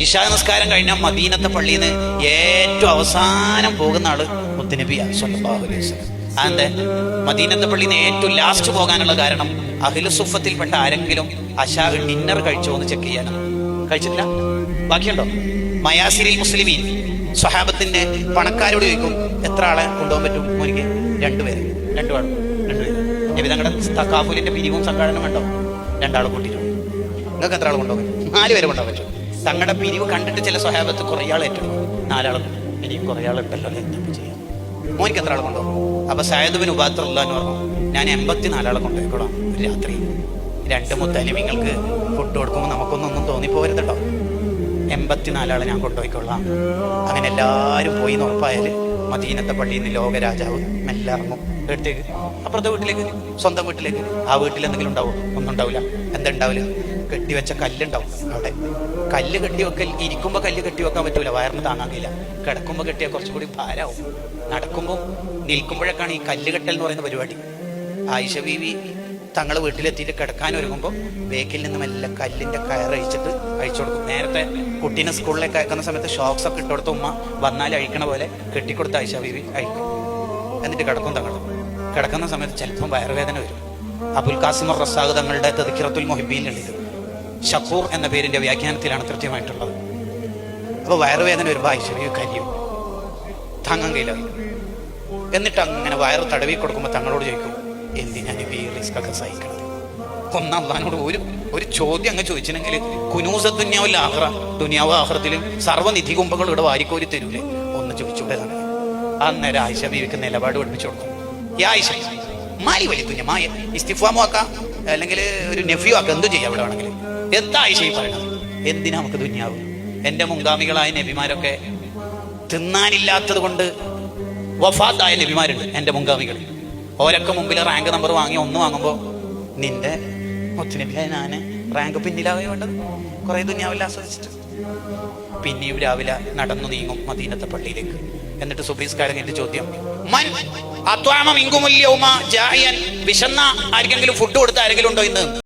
ഇഷാ നമസ്കാരം കഴിഞ്ഞാൽ മദീനത്തെ പള്ളിയിൽ നിന്ന് ഏറ്റവും അവസാനം പോകുന്ന ആൾ മുത്തുനബിയ സല്ലല്ലാഹു അലൈഹി വസല്ലം. അതെന്തെ? മദീനത്തെ പള്ളിയിൽ നിന്ന് ഏറ്റവും ലാസ്റ്റ് പോകാനുള്ള കാരണം അഖിലുസുഫത്തിൽപ്പെട്ട ആരെങ്കിലും അശാ ഡിന്നർ കഴിച്ചോ എന്ന് ചെക്ക് ചെയ്യാനാണ് കഴിച്ചിട്ടില്ല? ബാക്കിയുണ്ടോ? മയാസിരിൽ മുസ്ലിമീൻ. സ്വഹാബത്തിന്റെ പണക്കാരോട് ചോദിക്കും എത്ര ആളെ കൊണ്ടുപോകാൻ പറ്റും? മോനിക്ക് രണ്ടുപേര്. രണ്ടുപേർ? രണ്ടുപേര്. നബി തങ്ങളുടെ തക്കാഫുലിന്റെ പിരിവും സംഘാടനം ഉണ്ടോ രണ്ടാൾ കൂട്ടിയിട്ടുണ്ട്. നിങ്ങൾക്ക് എത്ര ആൾ കൊണ്ടുപോകാൻ? നാല് പേര് കൊണ്ടുപോകാൻ പറ്റും. തങ്ങളുടെ പിരിവ് കണ്ടിട്ട് ചില സ്വഹാബത്ത് കുറേ ആൾ ഏറ്റെടുക്കും. നാലാൾ ഇനിയും കുറേ അല്ലേ എന്തൊക്കെ ചെയ്യാം മോനിക്ക് എത്ര ആൾ കൊണ്ടുപോകും അപ്പൊ സായദുബിൻ ഉപാത്തുള്ള എന്ന് പറഞ്ഞു ഞാൻ എൺപത്തിനാലാളെ കൊണ്ടുപോയിക്കോളാം ഒരു രാത്രി. രണ്ട് മുത്തലിമിങ്ങൾക്ക് ഫുഡ് കൊടുക്കുമ്പോൾ നമുക്കൊന്നും ഒന്നും തോന്നിപ്പോരുത് കേട്ടോ എൺപത്തിനാലാളെ ഞാൻ കൊണ്ടുപോയിക്കൊള്ളാം. അങ്ങനെ എല്ലാവരും പോയി എന്ന് മദീനത്തെ പള്ളിയിൽ നിന്ന് ലോകരാജാവ് മെല്ലെ എടുത്തേക്ക് അപ്പുറത്തെ വീട്ടിലേക്ക് സ്വന്തം വീട്ടിലേക്ക് ആ വീട്ടിൽ എന്തെങ്കിലും ഉണ്ടാവും? ഒന്നും ഉണ്ടാവില്ല. എന്തുണ്ടാവില്ല? കെട്ടിവെച്ച കല്ലുണ്ടാവും അവിടെ. കല്ല് കെട്ടി വെക്കൽ ഇരിക്കുമ്പോൾ കല്ല് കെട്ടി വെക്കാൻ പറ്റൂല. വയറിന് താങ്ങാൻ കഴിയില്ല കിടക്കുമ്പോൾ കെട്ടിയാൽ കുറച്ചും കൂടി ഭാരമാവും. നടക്കുമ്പോൾ നിൽക്കുമ്പോഴൊക്കെയാണ് ഈ കല്ല് കെട്ടൽ എന്ന് പറയുന്ന പരിപാടി. ആയിഷ ബീവി തങ്ങൾ വീട്ടിലെത്തിയിട്ട് കിടക്കാൻ ഒരുങ്ങുമ്പോൾ ബേക്കിൽ നിന്ന് മെല്ലെ കല്ലിന്റെ കയർ അഴിച്ചു കൊടുക്കും നേരത്തെ കുട്ടീനെ സ്കൂളിലേക്ക് അയക്കുന്ന സമയത്ത് ഷോക്സ് ഒക്കെ ഇട്ട് കൊടുത്ത ഉമ്മ വന്നാൽ അഴിക്കണ പോലെ കെട്ടിക്കൊടുത്ത ആയിഷ ബീവി അഴിക്കും എന്നിട്ട് കിടക്കും തങ്ങൾ കിടക്കുന്ന സമയത്ത് ചിലപ്പം വയറുവേദന വരും. അബുൽ കാസിമർ റസാഖ് തങ്ങളുടെ തെതിക്കിറത്തുൽ മൊഹിബിയിലുണ്ട് ഇത് ഷക്കൂർ എന്ന പേരിന്റെ വ്യാഖ്യാനത്തിലാണ് കൃത്യമായിട്ടുള്ളത്. അപ്പോൾ വയറുവേദന വരുമ്പോൾ ആയിഷ ബീവി കരിയും. താങ്ങാൻ കയ്യിലും എന്നിട്ട് അങ്ങനെ വയറ് തടവി കൊടുക്കുമ്പോൾ തങ്ങളോട് ചോദിക്കും എന്തിനാണ് ഈ റിസ്ക് ഒക്കെ സഹിക്കണം ഒന്നാം അള്ളഹാനോട് ഒരു ഒരു ചോദ്യം അങ്ങ് ചോദിച്ചില്ലെങ്കിൽ കുനൂസ ദുന്യാവിൽ ആഹ്റ ദുനിയാവ് ആഹ്റത്തിലും സർവനിധി കുംഭങ്ങൾ ഇവിടെ വാരിക്കോരി തരൂലേ? ഒന്ന് ചോദിച്ചൂടെ തന്നെ അന്നേരം ആയിഷ ബീവിക്ക് നിലപാട് പഠിപ്പിച്ചു കൊടുക്കും. ഈ ആയിഷ മായി വലി തുഞ്ഞ മായ ഇസ്തിഫാമോ ആക്കാം അല്ലെങ്കിൽ ഒരു നെഫ്യൂ ആക്കാം എന്തു ചെയ്യാം ഇവിടെ വേണമെങ്കിൽ? എന്താ ആയിഷ ഈ പറയണത്? എന്തിനാ നമുക്ക് ദുന്യാവ്? എന്റെ മുങ്കാമികളായ നബിമാരൊക്കെ തിന്നാനില്ലാത്തത് കൊണ്ട് വഫാത്തായ നബിമാരുണ്ട് എന്റെ മുങ്കാമികൾ. ഓരൊക്കെ മുമ്പിൽ റാങ്ക് നമ്പർ വാങ്ങി ഒന്ന് വാങ്ങുമ്പോൾ നിന്റെ ഒത്തുനബിയായ ഞാൻ റാങ്ക് പിന്നിലാവേ വേണ്ടത് കുറേ ദുന്യാവിൽ ആസ്വദിച്ചിട്ട്. പിന്നെയും രാവിലെ നടന്നു നീങ്ങും മദീനത്തെ പള്ളിയിലേക്ക്. എന്നിട്ട് സുബീസ്കാരൻ എന്റെ ചോദ്യം. വിശന്ന ആർക്കെങ്കിലും ഫുഡ് കൊടുത്ത ആരെങ്കിലും ഉണ്ടോ ഇന്ന്?